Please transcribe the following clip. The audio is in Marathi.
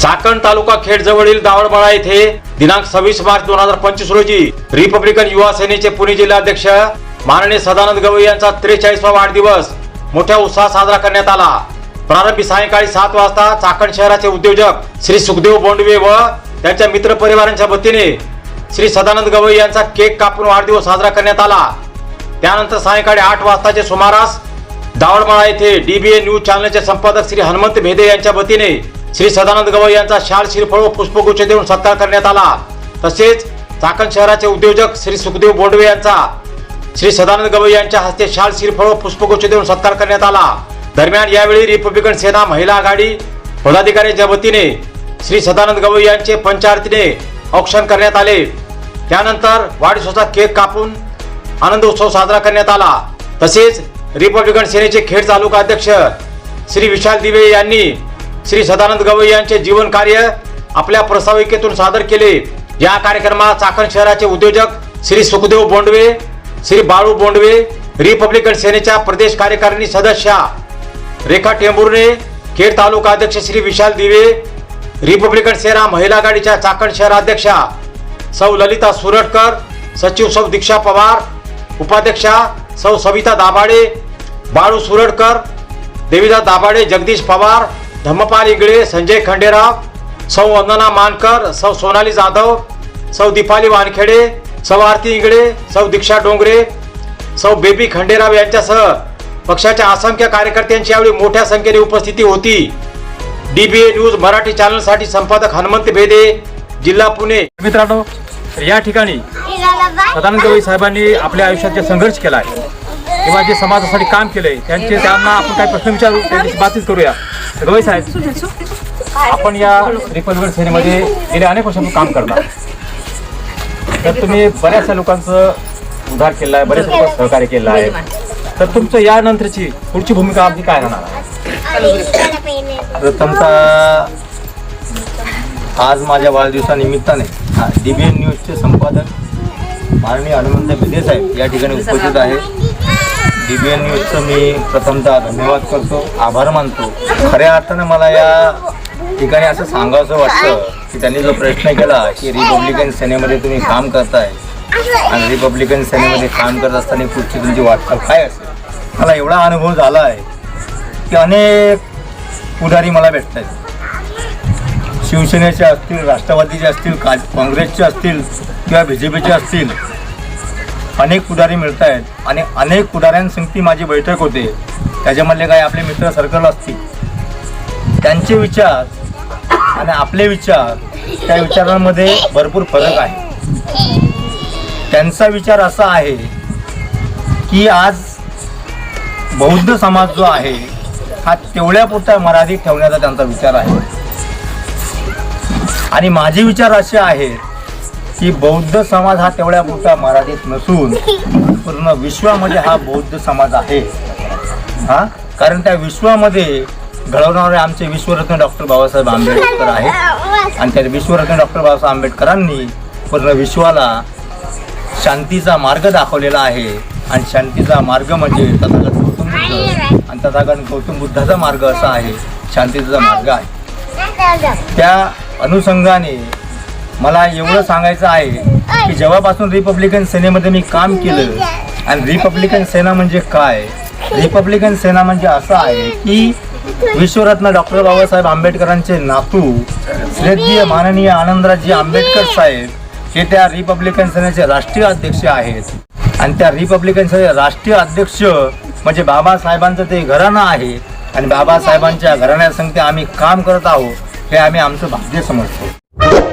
चाकण तालुका खेड जवळील दावडमाळा येथे दिनांक सव्वीस मार्च दोन हजार पंचवीस रोजी रिपब्लिकन युवा सेनेचे पुणे जिल्हाध्यक्ष माननीय सदानंद गवई यांचा त्रेचाळीसवा वाढदिवस मोठ्या उत्साहात साजरा करण्यात आला. प्रारंभी सायंकाळी सात वाजता चाकण शहराचे उद्योजक श्री सुखदेव बोंडवे व त्यांच्या मित्र परिवारांच्या वतीने श्री सदानंद गवई यांचा केक कापून वाढदिवस साजरा करण्यात आला. त्यानंतर सायंकाळी आठ वाजताचे सुमारास दावडमाळा येथे डीबीए न्यूज चॅनलचे संपादक श्री हनुमंत भेदे यांच्या वतीने श्री सदानंद गवई यांचा शाल श्रीफळ व पुष्पगुच्छ देऊन सत्कार करण्यात आला. तसेच चाकण शहराचे उद्योजक श्री सुखदेव बोंडवे यांचा श्री सदानंद गवई यांच्या हस्ते शाल श्रीफळ व पुष्पगुच्छ देऊन सत्कार करण्यात आला. दरम्यान यावेळी रिपब्लिकन सेना महिला आघाडी पदाधिकाऱ्यांच्या वतीने श्री सदानंद गवई यांचे पंचारतीने औक्षण करण्यात आले. त्यानंतर वाढदिवसाचा केक कापून आनंद उत्सव साजरा करण्यात आला. तसेच रिपब्लिकन सेनेचे खेड तालुका अध्यक्ष श्री विशाल दिवे यांनी श्री सदानंद गवई यांचे जीवन कार्य आपल्या प्रस्ताविकेतून सादर केले. या कार्यक्रमात चाकण शहराचे उद्योजक श्री सुखदेव बोंडवे श्री बाळू बोंडवे रिपब्लिकन सेनेच्या प्रदेश कार्यकारिणी सदस्या रेखा टेंभुर्णे खेड तालुका अध्यक्ष श्री विशाल दिवे रिपब्लिकन सेना महिला आघाडीच्या चाकण शहराध्यक्षा सौ ललिता सुरटकर सचिव सौ दीक्षा पवार उपाध्यक्षा सौ सविता दाभाडे बाळू सुरटकर देवीदास दाभाडे जगदीश पवार धम्मपाल इगळे संजय खंडेराव सौ वंदना मानकर सौ सोनाली जाधव सौ दीपाली वानखेडे सौ आरती इंगळे सौ दीक्षा डोंगरे सौ बेबी खंडेराव यांच्यासह पक्षाच्या असंख्य कार्यकर्त्यांची यावेळी मोठ्या संख्येने उपस्थिती होती. डीबीए न्यूज मराठी चॅनलसाठी संपादक हनुमंत भेदे जिल्हा पुणे. मित्रांनो या ठिकाणी सदानंद गवई साहेबांनी आपल्या आयुष्यात जे संघर्ष केला आहे किंवा जे समाजासाठी काम केलंय त्यांचे त्यांना आपण काही प्रश्न विचारू त्यांची बातचीत करूया. रोहित साहेब. आपण या रिपब्लिकन सेनेमध्ये गेले अनेक वर्षांचं काम करणार. तर तुम्ही बऱ्याचशा लोकांचं उद्धार केला आहे बऱ्याच लोकांचं सहकार्य केलं आहे. तर तुमचं यानंतरची पुढची भूमिका आपली काय राहणार आहे? प्रथमतः आज माझ्या वाढदिवसानिमित्ताने डी बी एन न्यूजचे संपादक माननीय हनुमंत भिदे साहेब या ठिकाणी उपस्थित आहे डी बी एन न्यूजचं मी प्रथमतः धन्यवाद करतो आभार मानतो. खऱ्या अर्थानं मला या ठिकाणी असं सांगावंसं वाटतं की त्यांनी जो प्रश्न केला की रिपब्लिकन सेनेमध्ये तुम्ही काम करताय आणि रिपब्लिकन सेनेमध्ये काम करत असताना पुढची तुमची वाटचाल काय असेल? मला एवढा अनुभव झाला आहे की अनेक पुढारी मला भेटत आहेत शिवसेनेचे असतील राष्ट्रवादीचे असतील का काँग्रेसचे असतील किंवा बी जे पीचे असतील अनेक पुढारी मिळत आहेत आणि अनेक पुढाऱ्यांसंगती माझी बैठक होते. त्याच्यामधले काही आपले मित्र सर्कल असतील. त्यांचे विचार आणि आपले विचार त्या विचारांमध्ये भरपूर फरक आहे. त्यांचा विचार असा आहे की आज बौद्ध समाज जो आहे हा तेवढ्यापुरता मर्यादित ठेवण्याचा त्यांचा विचार आहे. आणि माझे विचार असे आहेत की बौद्ध समाज हा तेवढ्या मोठा मर्यादित नसून पूर्ण विश्वामध्ये हा बौद्ध समाज आहे. हा? कारण त्या विश्वामध्ये घडवणारे आमचे विश्वरत्न डॉक्टर बाबासाहेब आंबेडकर आहेत. आणि त्या विश्वरत्न डॉक्टर बाबासाहेब आंबेडकरांनी पूर्ण विश्वाला शांतीचा मार्ग दाखवलेला आहे. आणि शांतीचा मार्ग म्हणजे तथागत गौतम बुद्ध आणि तथागत गौतम बुद्धाचा मार्ग असा आहे. शांतीचा मार्ग आहे. त्या अनुषंगाने मला एवढं सांगायचं आहे की जेव्हापासून रिपब्लिकन सेनेमध्ये मी काम केलं आणि रिपब्लिकन सेना म्हणजे काय? रिपब्लिकन सेना म्हणजे असं आहे की विश्वरत्न डॉक्टर बाबासाहेब आंबेडकरांचे नातू श्रद्धेय माननीय आनंदराजी आंबेडकर साहेब हे त्या रिपब्लिकन सेनेचे राष्ट्रीय अध्यक्ष आहेत. आणि त्या रिपब्लिकन सेनेचे राष्ट्रीय अध्यक्ष म्हणजे बाबासाहेबांचं ते घराणं आहे. आणि बाबासाहेबांच्या घराण्यासंगते आम्ही काम करत आहोत हे आम्ही आमचं भाग्य समजतो.